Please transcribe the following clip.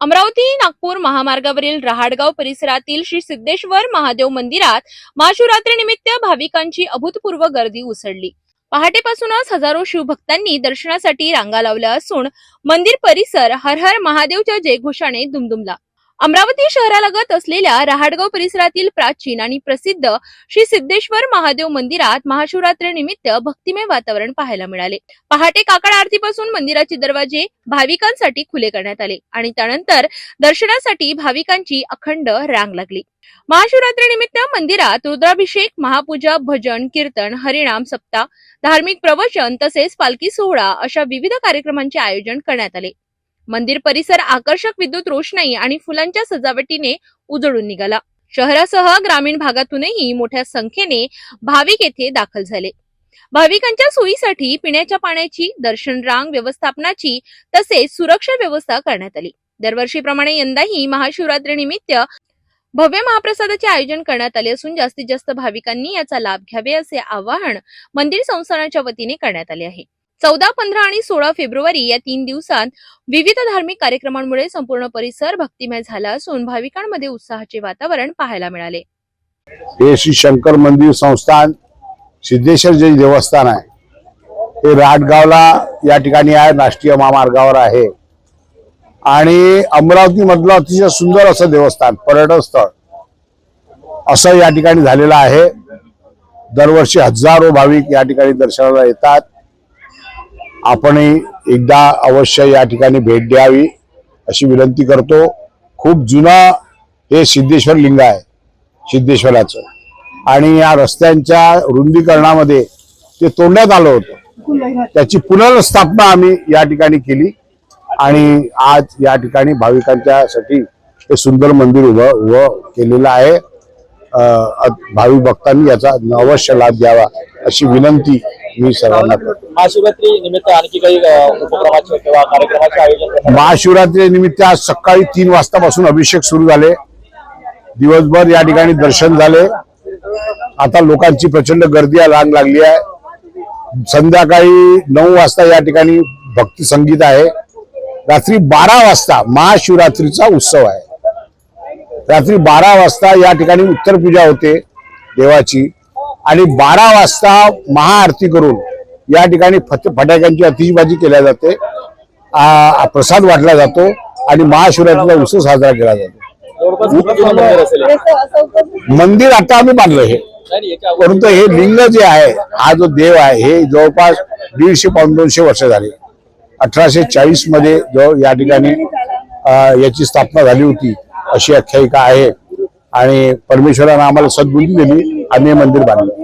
अमरावती नागपूर महामार्गावरील रहाडगाव परिसरातील श्री सिद्धेश्वर महादेव मंदिरात महाशिवरात्रीनिमित्त भाविकांची अभूतपूर्व गर्दी उसळली. पहाटेपासूनच हजारो शिवभक्तांनी दर्शनासाठी रांगा लावल्या असून मंदिर परिसर हर हर महादेवच्या जयघोषाने दुमदुमला. अमरावती शहरालगत असलेल्या रहाडगाव परिसरातील प्राचीन आणि प्रसिद्ध श्री सिद्धेश्वर महादेव मंदिरात महाशिवरात्रीनिमित्त भक्तिमय वातावरण पाहायला मिळाले. पहाटे काकड आरतीपासून मंदिराचे दरवाजे भाविकांसाठी खुले करण्यात आले आणि त्यानंतर दर्शनासाठी भाविकांची अखंड रांग लागली. महाशिवरात्रीनिमित्त मंदिरात रुद्राभिषेक महापूजा भजन कीर्तन हरिणाम सप्ताह धार्मिक प्रवचन तसेच पालखी सोहळा अशा विविध कार्यक्रमांचे आयोजन करण्यात आले. मंदिर परिसर आकर्षक विद्युत रोषणाई आणि फुलांच्या सजावटीने उजळून निघाला. शहरासह ग्रामीण भागातूनही मोठ्या संख्येने भाविक येथे दाखल झाले. भाविकांच्या सोयीसाठी पिण्याच्या पाण्याची दर्शन रांग व्यवस्थापनाची तसेच सुरक्षा व्यवस्था करण्यात आली. दरवर्षीप्रमाणे यंदाही महाशिवरात्रीनिमित्त भव्य महाप्रसादाचे आयोजन करण्यात आले असून जास्तीत जास्त भाविकांनी याचा लाभ घ्यावे असे आवाहन मंदिर संस्थानाच्या वतीने करण्यात आले आहे. चौदा पंधरा आणि सोळा फेब्रुवारी या तीन दिवसात विविध धार्मिक कार्यक्रमांमुळे संपूर्ण परिसर भक्तिमय झाला असून भाविकांमध्ये उत्साहाचे वातावरण पाहायला मिळाले. हे श्री शंकर मंदिर संस्थान सिद्धेश्वर जे देवस्थान आहे. हे राटगावला या ठिकाणी आहे राष्ट्रीय महामार्गावर आहे. आणि अमरावती मधलं अतिशय सुंदर असं देवस्थान पर्यटन स्थळ असं या ठिकाणी झालेलं आहे. दरवर्षी हजारो भाविक या ठिकाणी दर्शनाला येतात. आपणही एकदा अवश्य या ठिकाणी भेट द्यावी अशी विनंती करतो. खूप जुनं हे सिद्धेश्वर लिंग आहे सिद्धेश्वराचं. आणि या रस्त्यांच्या रुंदीकरणामध्ये ते तोडण्यात आलं होतं. त्याची पुनर्स्थापना आम्ही या ठिकाणी केली आणि आज या ठिकाणी भाविकांच्यासाठी हे सुंदर मंदिर उभं उभं केलेलं आहे. भाविक भक्तांनी याचा अवश्य लाभ द्यावा अशी विनंती मी सर्वांना महाशिवरात्री निमित्त आणखी काही उपक्रमाचे किंवा कार्यक्रमाचे आयोजन? महाशिवरात्री निमित्त आज सकाळी तीन वाजतापासून अभिषेक सुरू झाले. दिवसभर या ठिकाणी दर्शन झाले. आता लोकांची प्रचंड गर्दी रांग लागली आहे. संध्याकाळी नऊ वाजता या ठिकाणी भक्ती संगीत आहे. रात्री बारा वाजता महाशिवरात्रीचा उत्सव आहे. रात्री बारा वाजता या ठिकाणी उत्तर पूजा होते देवाची. आणि बारा वाजता महाआरती करून या ठिकाणी फट फटाक्यांची अतिशबाजी केल्या जाते. प्रसाद वाटला जातो आणि महाशिवरात्रीचा उत्सव साजरा केला जातो. मंदिर आता आम्ही बांधलं हे. परंतु हे लिंग जे आहे हा जो देव आहे हे जवळपास दीडशे पाऊण दोनशे वर्ष झाली. अठराशे चाळीसमध्ये जो या ठिकाणी याची स्थापना झाली होती अशी आख्यायिका आहे. आणि परमेश्वरानं आम्हाला सद्बुद्धी दिली. आम्ही हे मंदिर बांधलं.